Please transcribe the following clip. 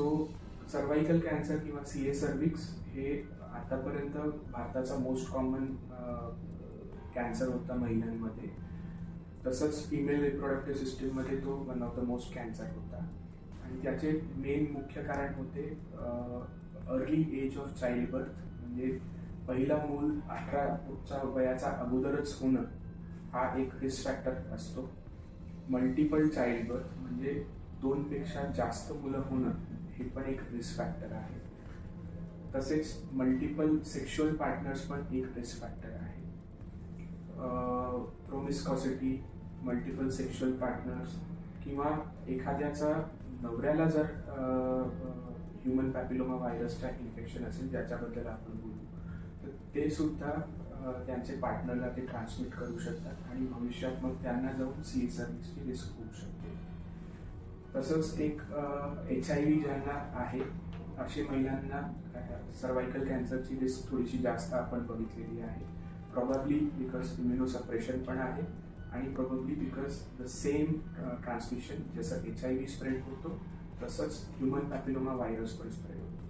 So cervical cancer किंवा C A cervix हे आतापर्यंत भारताचा मोस्ट कॉमन कॅन्सर होता महिलांमध्ये. तसंच फिमेल रिप्रोडक्टिव्ह सिस्टीममध्ये तो one of the most cancer होता. आणि त्याचे मेन मुख्य कारण होते early age of child birth म्हणजे पहिला मूल अठराच्या वयाचा अगोदरच होणं हा एक रिस्क फॅक्टर असतो. मल्टिपल चाइल्ड बर्थ म्हणजे दोनपेक्षा जास्त मुलं होणं. हे पण एक रिस्क फॅक्टर आहे. तसेच मल्टिपल सेक्शुअल पार्टनर्स पण एक रिस्क फॅक्टर आहे. प्रोमिस्कॉसिटी मल्टिपल सेक्शुअल पार्टनर्स किंवा एखाद्याचा नवऱ्याला जर ह्युमन पॅपिलोमा व्हायरसचा इन्फेक्शन असेल ज्याच्याबद्दल आपण बोलू तर ते सुद्धा त्यांचे पार्टनरला ते ट्रान्समिट करू शकतात आणि भविष्यात मग त्यांना जाऊन सी सर्व्हिसची रिस्क होऊ शकते. तसंच एक एच आय व्ही ज्यांना आहे असे महिलांना सर्वायकल कॅन्सरची रिस्क थोडीशी जास्त आपण बघितलेली आहे. प्रॉबॅबली बिकॉज इम्युनोसप्रेशन पण आहे आणि probably because the same transmission जसं एच आय व्ही स्प्रेड होतो तसंच ह्युमन पॅपिलोमा व्हायरस पण स्प्रेड होतो.